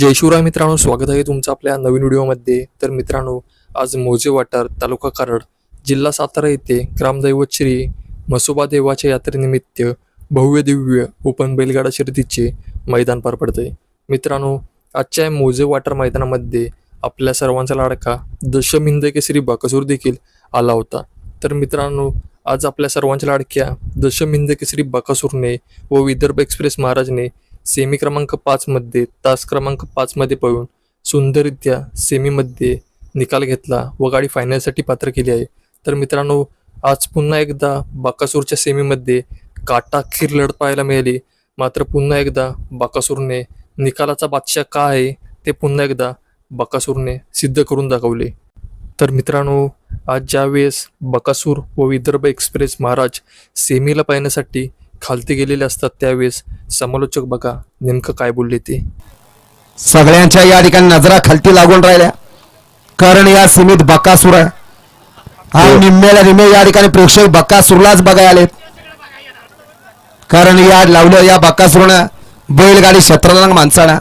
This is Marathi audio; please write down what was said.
जय शिवराय मित्रांनो स्वागत आहे तुमचं आपल्या नवीन व्हिडिओमध्ये. तर मित्रांनो आज मोजे वाटार तालुका कराड जिल्हा सातारा येथे ग्रामदैवत श्री मसोबा देवाच्या यात्रेनिमित्त भव्य दिव्य ओपन बैलगाडा शर्यतीचे मैदान पार पडते मित्रांनो आजच्या मोजे वाटार मैदानामध्ये आपल्या सर्वांचा लाडका दशमिंद केसरी बाकसूर देखील आला होता. तर मित्रांनो आज आपल्या सर्वांच्या लाडक्या दशमिंद केसरी बाकासूरने व विदर्भ एक्सप्रेस महाराजने सेमी क्रमांक पाचमध्ये तास क्रमांक पाचमध्ये पळून सुंदररित्या सेमीमध्ये निकाल घेतला व गाडी फायनलसाठी पात्र केली आहे. तर मित्रांनो आज पुन्हा एकदा बाकासूरच्या सेमीमध्ये काटाखीर लढत पाहायला मिळाली. मात्र पुन्हा एकदा बाकासूरने निकालाचा बादशाह का आहे ते पुन्हा एकदा बाकासूरने सिद्ध करून दाखवले. तर मित्रांनो आज ज्यावेळेस बकासूर व विदर्भ एक्सप्रेस महाराज सेमीला पाहण्यासाठी खालती गेलेले असतात त्यावेळेस समालोचक बघा नेमकं काय बोलले ते. सगळ्यांच्या या ठिकाणी नजरा खालती लागून राहिल्या. कारण या सीमित बक्कासूर आहे. आणि निम्म्याला निम्मे या ठिकाणी प्रेक्षक बक्कासूरलाच बघायला आलेत. कारण या लावलं या बक्कासूरनं बैलगाडी क्षेत्राला माणसानं.